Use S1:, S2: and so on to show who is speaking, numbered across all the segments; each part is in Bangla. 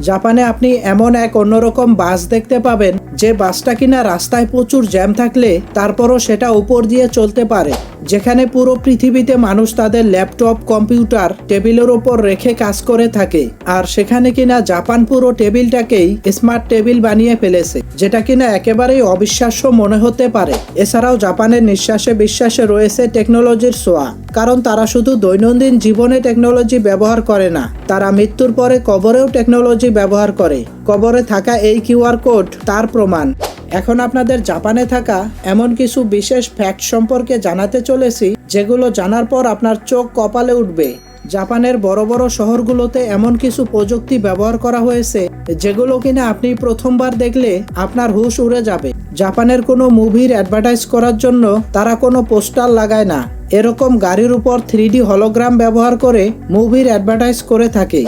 S1: জাপানে আপনি এমন এক অন্যরকম বাস দেখতে পাবেন, যে বাসটা কিনা রাস্তায় প্রচুর জ্যাম থাকলে তারপরও সেটা উপর দিয়ে চলতে পারে। যেখানে পুরো পৃথিবীতে মানুষ তাদের ল্যাপটপ, কম্পিউটার, টেবিলের ওপর রেখে কাজ করে থাকে। আর সেখানে কিনা জাপান পুরো টেবিলটাকেই স্মার্ট টেবিল বানিয়ে ফেলেছে, যেটা কিনা একেবারেই অবিশ্বাস্য মনে হতে পারে। এছাড়াও জাপানের নিঃশ্বাসে বিশ্বাসে রয়েছে টেকনোলজির ছোঁয়া, কারণ তারা শুধু দৈনন্দিন জীবনে টেকনোলজি ব্যবহার করে না, তারা মৃত্যুর পরে কবরেও টেকনোলজি ব্যবহার করে। কবরে থাকা এই কিউআর কোড তার প্রমাণ। এখন আপনাদের জাপানে থাকা এমন কিছু বিশেষ ফ্যাক্ট সম্পর্কে জানাতে চলেছি, যেগুলো জানার পর আপনার চোখ কপালে উঠবে। জাপানের বড় বড় শহরগুলোতে এমন কিছু প্রযুক্তি ব্যবহার করা হয়েছে, যেগুলো কিনা আপনি প্রথমবার দেখলে আপনার হুশ উড়ে যাবে। জাপানের কোনো মুভির অ্যাডভার্টাইজ করার জন্য তারা কোনো পোস্টার লাগায় না। এরকম গাড়ির উপর থ্রি হলোগ্রাম ব্যবহার করে মুভির অ্যাডভার্টাইজ করে থাকে।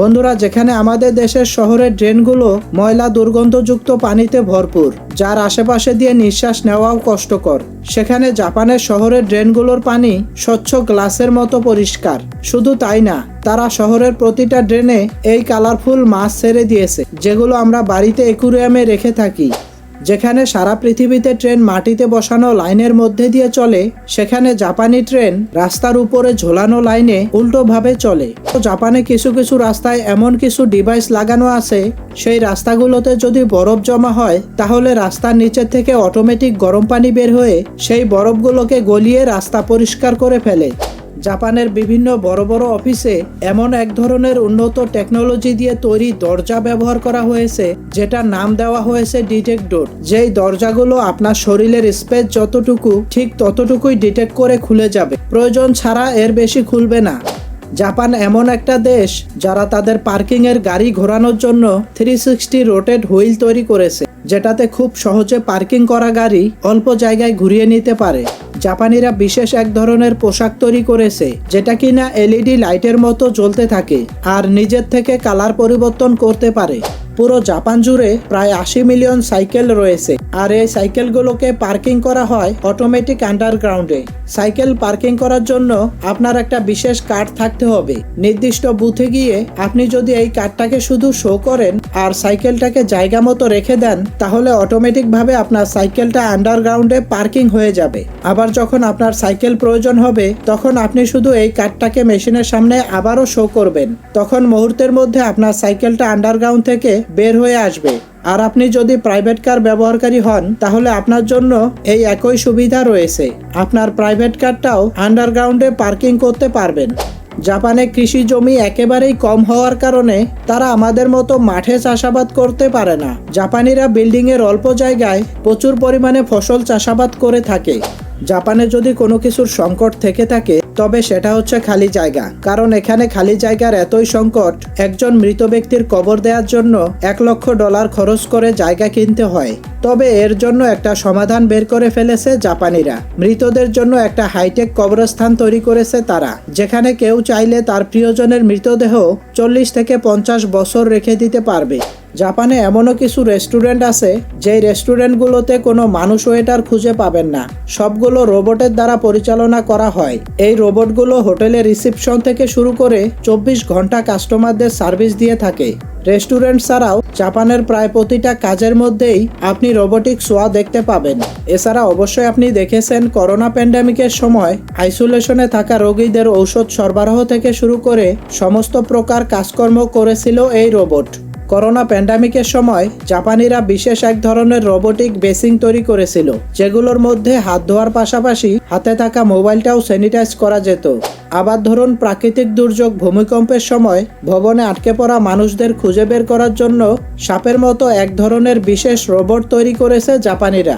S1: বন্ধুরা, যেখানে আমাদের দেশের শহরের ড্রেনগুলো ময়লা দুর্গন্ধযুক্ত পানিতে ভরপুর, যার আশেপাশে দিয়ে নিঃশ্বাস নেওয়াও কষ্টকর। সেখানে জাপানের শহরের ড্রেনগুলোর পানি স্বচ্ছ গ্লাসের মতো পরিষ্কার। শুধু তাই না, তারা শহরের প্রতিটা ড্রেনে এই কালারফুল মাছ ছেড়ে দিয়েছে, যেগুলো আমরা বাড়িতে একুরিয়ামে রেখে থাকি। যেখানে সারা পৃথিবীতে ট্রেন মাটিতে বসানো লাইনের মধ্যে দিয়ে চলে, সেখানে জাপানি ট্রেন রাস্তার উপরে ঝোলানো লাইনে উল্টোভাবে চলে। তো জাপানে কিছু কিছু রাস্তায় এমন কিছু ডিভাইস লাগানো আছে, সেই রাস্তাগুলোতে যদি বরফ জমা হয়, তাহলে রাস্তার নিচের থেকে অটোমেটিক গরম পানি বের হয়ে সেই বরফগুলোকে গলিয়ে রাস্তা পরিষ্কার করে ফেলে। জাপানের বিভিন্ন বড় বড় অফিসে এমন এক ধরনের উন্নত টেকনোলজি দিয়ে তৈরি দরজা ব্যবহার করা হয়েছে, যেটার নাম দেওয়া হয়েছে ডিটেক্ট ডোর। যেই দরজাগুলো আপনার শরীরের স্পেস যতটুকু, ঠিক ততটুকুই ডিটেক্ট করে খুলে যাবে। প্রয়োজন ছাড়া এর বেশি খুলবে না। জাপান এমন একটা দেশ, যারা তাদের পার্কিংয়ের গাড়ি ঘোরানোর জন্য থ্রি সিক্সটি রোটেড হুইল তৈরি করেছে। যেটাতে খুব সহজে পার্কিং করা গাড়ি অল্প জায়গায় ঘুরিয়ে নিতে পারে। জাপানিরা বিশেষ এক ধরনের পোশাক তৈরি করেছে, যেটা কিনা এলইডি লাইটের মতো জ্বলতে থাকে আর নিজের থেকে কালার পরিবর্তন করতে পারে। পুরো জাপান জুড়ে প্রায় আশি মিলিয়ন সাইকেল রয়েছে আর এই সাইকেলগুলোকে পার্কিং করা হয় অটোমেটিক আন্ডারগ্রাউন্ডে। সাইকেল পার্কিং করার জন্য আপনার একটা বিশেষ কার্ড থাকতে হবে। নির্দিষ্ট বুথে গিয়ে আপনি যদি এই কার্ডটাকে শুধু শো করেন আর সাইকেলটাকে জায়গা মতো রেখে দেন, তাহলে অটোমেটিকভাবে আপনার সাইকেলটা আন্ডারগ্রাউন্ডে পার্কিং হয়ে যাবে। আবার যখন আপনার সাইকেল প্রয়োজন হবে, তখন আপনি শুধু এই কার্ডটাকে মেশিনের সামনে আবারও শো করবেন। তখন মুহূর্তের মধ্যে আপনার সাইকেলটা আন্ডারগ্রাউন্ড থেকে বের হয়ে আসবে। আর আপনি যদি প্রাইভেট কার ব্যবহারকারী হন, তাহলে আপনার জন্য এই একই সুবিধা রয়েছে। আপনার প্রাইভেট কারটাও আন্ডারগ্রাউন্ডে পার্কিং করতে পারবেন। জাপানে কৃষি জমি একেবারেই কম হওয়ার কারণে তারা আমাদের মতো মাঠে চাষাবাদ করতে পারে না। জাপানিরা বিল্ডিংয়ের অল্প জায়গায় প্রচুর পরিমাণে ফসল চাষাবাদ করে থাকে। জাপানে যদি কোনো কিছুর সংকট থেকে থাকে, তবে সেটা হচ্ছে খালি জায়গা। কারণ এখানে খালি জায়গার এতই সংকট, একজন মৃত ব্যক্তির কবর দেওয়ার জন্য এক লক্ষ ডলার খরচ করে জায়গা কিনতে হয়। তবে এর জন্য একটা সমাধান বের করে ফেলেছে জাপানিরা। মৃতদের জন্য একটা হাইটেক কবরস্থান তৈরি করেছে তারা, যেখানে কেউ চাইলে তার প্রিয়জনের মৃতদেহ চল্লিশ থেকে পঞ্চাশ বছর রেখে দিতে পারবে। জাপানে এমনও কিছু রেস্টুরেন্ট আছে, যেই রেস্টুরেন্টগুলোতে কোনো মানুষ ওয়েটার খুঁজে পাবেন না। সবগুলো রোবটের দ্বারা পরিচালনা করা হয়। এই রোবটগুলো হোটেলের রিসিপশন থেকে শুরু করে চব্বিশ ঘণ্টা কাস্টমারদের সার্ভিস দিয়ে থাকে। রেস্টুরেন্ট ছাড়াও জাপানের প্রায় প্রতিটা কাজের মধ্যেই আপনি রোবোটিক সোয়া দেখতে পাবেন। এছাড়া অবশ্যই আপনি দেখেছেন করোনা প্যান্ডামিকের সময় আইসোলেশনে থাকা রোগীদের ঔষধ সরবরাহ থেকে শুরু করে সমস্ত প্রকার কাজকর্ম করেছিল এই রোবট। করোনা প্যান্ডামিকের সময় জাপানিরা বিশেষ এক ধরনের রোবোটিক বেসিং তৈরি করেছিল, যেগুলোর মধ্যে হাত ধোয়ার পাশাপাশি হাতে থাকা মোবাইলটাও স্যানিটাইজ করা যেত। আবার ধরুন প্রাকৃতিক দুর্যোগ ভূমিকম্পের সময় ভবনে আটকে পড়া মানুষদের খুঁজে বের করার জন্য সাপের মতো এক ধরনের বিশেষ রোবট তৈরি করেছে জাপানিরা।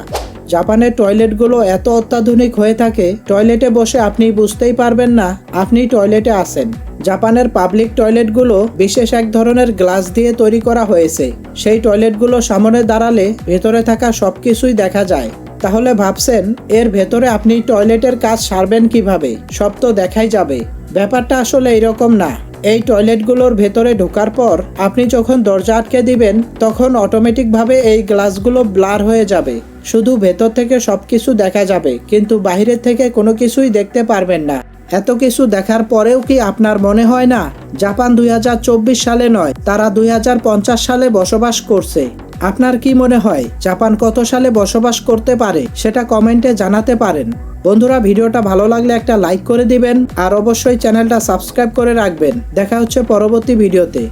S1: জাপানের টয়লেটগুলো এত অত্যাধুনিক হয়ে থাকে, টয়লেটে বসে আপনি বুঝতেই পারবেন না, আপনি টয়লেটে আসেন জাপানের পাবলিক টয়লেটগুলো বিশেষ এক ধরনের গ্লাস দিয়ে তৈরি করা হয়েছে। সেই টয়লেটগুলো সামনে দাঁড়ালে ভেতরে থাকা সবকিছুই দেখা যায়। তাহলে ভাবছেন, এর ভেতরে আপনি টয়লেটের কাজ সারবেন কীভাবে? সব তো দেখাই যাবে। ব্যাপারটা আসলে এরকম না। এই টয়লেটগুলোর ভেতরে ঢোকার পর আপনি যখন দরজা আটকে দিবেন, তখন অটোমেটিকভাবে এই গ্লাসগুলো ব্লার হয়ে যাবে। শুধু ভেতর থেকে সবকিছু দেখা যাবে, কিন্তু বাইরের থেকে কোনো কিছুই দেখতে পারবেন না। এত কিছু দেখার পরেও কি আপনার মনে হয় না, জাপান দুই হাজার চব্বিশ সালে নয়, তারা দুই হাজার পঞ্চাশ সালে বসবাস করছে? আপনার কি মনে হয়, জাপান কত সালে বসবাস করতে পারে, সেটা কমেন্টে জানাতে পারেন। বন্ধুরা, ভিডিওটা ভালো লাগলে একটা লাইক করে দিবেন, আর অবশ্যই চ্যানেলটা সাবস্ক্রাইব করে রাখবেন। দেখা হচ্ছে পরবর্তী ভিডিওতে।